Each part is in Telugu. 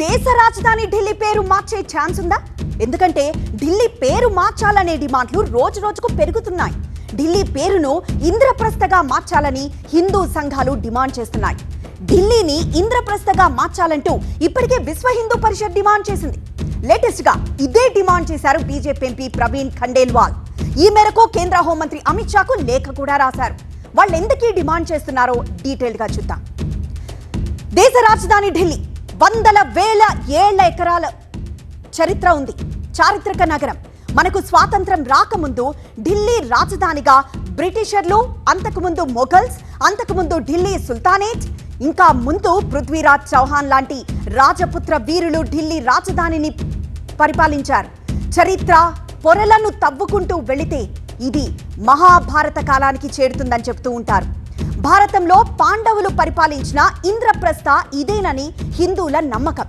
దేశ రాజధాని ఢిల్లీ పేరు మార్చే ఛాన్స్ ఉందా? ఎందుకంటే ఢిల్లీ పేరు మార్చాలనే డిమాండ్లు రోజు రోజుకు పెరుగుతున్నాయి. ఢిల్లీ పేరును ఇంద్రప్రస్థగా మార్చాలని హిందూ సంఘాలు డిమాండ్ చేస్తున్నాయి. ఢిల్లీని ఇంద్రప్రస్థగా మార్చాలంటూ ఇప్పటికే విశ్వ హిందూ పరిషత్ డిమాండ్ చేసింది. లేటెస్ట్గా ఇదే డిమాండ్ చేశారు బీజేపీ ఎంపీ ప్రవీణ్ ఖండేల్వాల్. ఈ మేరకు కేంద్ర హోంమంత్రి అమిత్ షాకు లేఖ కూడా రాశారు. వాళ్ళు ఎందుకు ఈ డిమాండ్ చేస్తున్నారో డీటెయిల్గా చూద్దాం. దేశ రాజధాని ఢిల్లీ. వందల వేల ఏళ్ళ ఎకరాల చరిత్ర ఉంది. చారిత్రక నగరం. మనకు స్వాతంత్రం రాకముందు ఢిల్లీ రాజధానిగా బ్రిటిషర్లు అంతకుముందు మొఘల్స్ అంతకుముందు ఢిల్లీ సుల్తానేట్ ఇంకా ముందు పృథ్వీరాజ్ చౌహాన్ లాంటి రాజపుత్ర వీరులు ఢిల్లీ రాజధానిని పరిపాలించారు. చరిత్ర పొరలను తవ్వుకుంటూ వెళితే ఇది మహాభారత కాలానికి చేరుతుందని చెప్తూ ఉంటారు. భారతంలో పాండవులు పరిపాలించిన ఇంద్రప్రస్థ ఇదేనని హిందువుల నమ్మకం.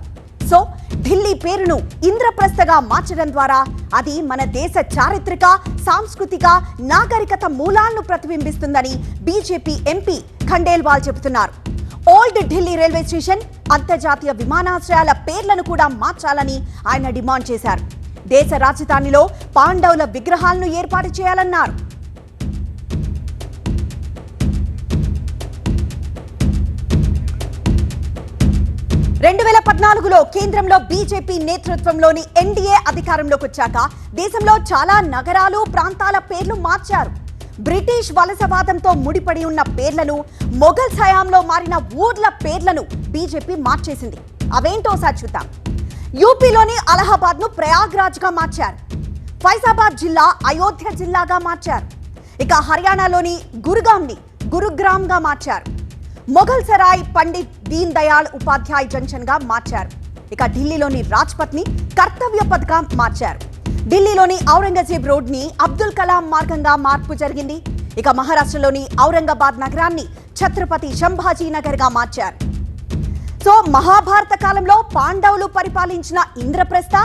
సో ఢిల్లీ పేరును ఇంద్రప్రస్థగా మార్చడం ద్వారా అది మన దేశ చారిత్రక సాంస్కృతిక నాగరికత మూలాలను ప్రతిబింబిస్తుందని బీజేపీ ఎంపీ ఖండేల్వాల్ చెబుతున్నారు. ఓల్డ్ ఢిల్లీ రైల్వే స్టేషన్ అంతర్జాతీయ విమానాశ్రయాల పేర్లను కూడా మార్చాలని ఆయన డిమాండ్ చేశారు. దేశ రాజధానిలో పాండవుల విగ్రహాలను ఏర్పాటు చేయాలన్నారు. రెండు వేల పద్నాలుగులో కేంద్రంలో బీజేపీ నేతృత్వంలోని ఎన్డీఏ అధికారంలోకి వచ్చాక దేశంలో చాలా నగరాలు ప్రాంతాల పేర్లు మార్చారు. బ్రిటిష్ వలసవాదంతో ముడిపడి ఉన్న పేర్లను మొఘల్ హయాంలో మారిన ఊర్ల పేర్లను బీజేపీ మార్చేసింది. అవేంటోసారి చూద్దాం. యూపీలోని అలహాబాద్ను ప్రయాగ్రాజ్గా మార్చారు. ఫైజాబాద్ జిల్లా అయోధ్య జిల్లాగా మార్చారు. ఇక హర్యానాలోని గురుగాంని గురుగ్రామ్గా గురుగ్రామ్గా మార్చారు. మొఘల్ సరాయ్ పండిత్ దీన్ దయాళ్ ఉపాధ్యాయ్ జంక్షన్గా మార్చారు. ఇక ఢిల్లీలోని రాజ్పథ్ని కర్తవ్య పథ్గా మార్చారు. ఢిల్లీలోని ఔరంగజేబ్ రోడ్ని అబ్దుల్ కలాం మార్గంగా మార్పు జరిగింది. ఇక మహారాష్ట్రలోని ఔరంగాబాద్ నగరాన్ని ఛత్రపతి సంభాజీ నగర్గా మార్చారు. సో మహాభారత కాలంలో పాండవులు పరిపాలించిన ఇంద్రప్రస్థ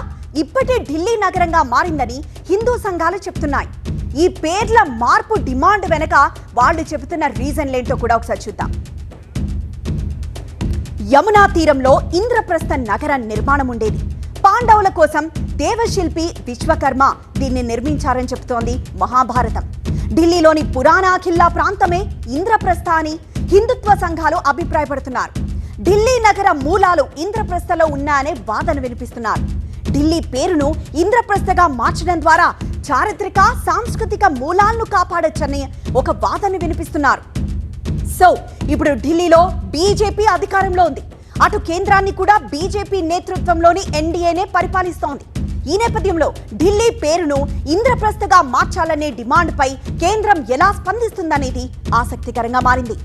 ఇప్పటి ఢిల్లీ నగరంగా మారిందని హిందూ సంఘాలు చెప్తున్నాయి. ఈ పేర్ల మార్పు డిమాండ్ వెనక వాళ్ళు చెబుతున్న రీజన్లేంటో కూడా ఒకసారి చూద్దాం. యమునా తీరంలో ఇంద్రప్రస్థ నగర నిర్మాణం ఉండేది పాండవుల కోసం దేవశిల్పి విశ్వకర్మ దీన్ని నిర్మించారని చెబుతోంది మహాభారతం. ఢిల్లీలోని పురాణా ఖిల్లా ప్రాంతమే ఇంద్రప్రస్థ అని హిందుత్వ సంఘాలు అభిప్రాయపడుతున్నారు. ఢిల్లీ నగర మూలాలు ఇంద్రప్రస్థలో ఉన్నాయనే వాదన వినిపిస్తున్నారు. ఢిల్లీ పేరును ఇంద్రప్రస్థగా మార్చడం ద్వారా చారిత్రక సాంస్కృతిక మూలాలను కాపాడొచ్చని ఒక వాదన వినిపిస్తున్నారు. సో ఇప్పుడు ఢిల్లీలో బీజేపీ అధికారంలో ఉంది. అటు కేంద్రాన్ని కూడా బీజేపీ నేతృత్వంలోని ఎన్డీఏనే పరిపాలిస్తోంది. ఈ నేపథ్యంలో ఢిల్లీ పేరును ఇంద్రప్రస్థగా మార్చాలనే డిమాండ్పై కేంద్రం ఎలా స్పందిస్తుందనేది ఆసక్తికరంగా మారింది.